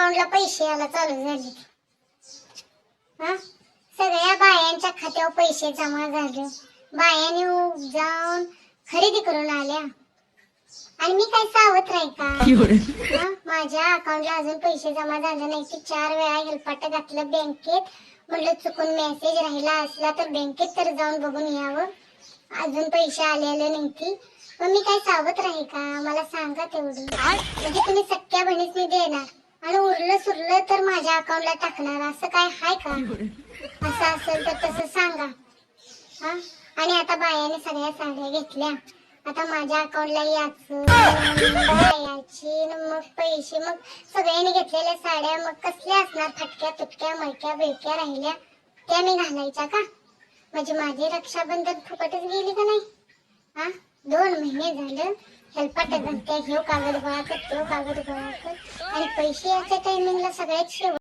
अकाउंटला पैसे यायला चालू झाले. हा? सगळ्या बायांच्या खात्यावर पैसे जमा झाले. बायाने जाऊन खरेदी करून आल्या. आणि मी काय सावध राही का? माझ्या अकाउंटला अजून पैसे जमा झाले नाही की चार वेळा हेलपाट घातलं बँकेत. म्हटलं चुकून मेसेज राहिला असला तर बँकेत तर जाऊन बघून यावं. अजून पैसे आलेले नाही मग मी काय सावध राही का? मला सांगा तेवढी. म्हणजे तुम्ही सख्या बहिणीच देणार. सुरलं सुरलं तर माझ्या अकाउंटला टाकणार. असं काय हाय का? असं असेल तर तसं सांगा. हा? आणि आता बायाने सगळ्या साड्या घेतल्या. आता माझ्या अकाउंटला याची मग पैसे मग सगळ्यांनी घेतलेल्या साड्या मग कसल्या असणार? फटक्या तुटक्या मळक्या बिळक्या राहिल्या. त्या मी घालायच्या का? म्हणजे माझी रक्षाबंधन फुकटच गेली का नाही? हा? दोन महिने झालं. हेलपाट घालते ह्यो कागद गोळा कर कागद गोळा कर आणि पैसे याच्या टायमिंगला सगळ्यात शेवट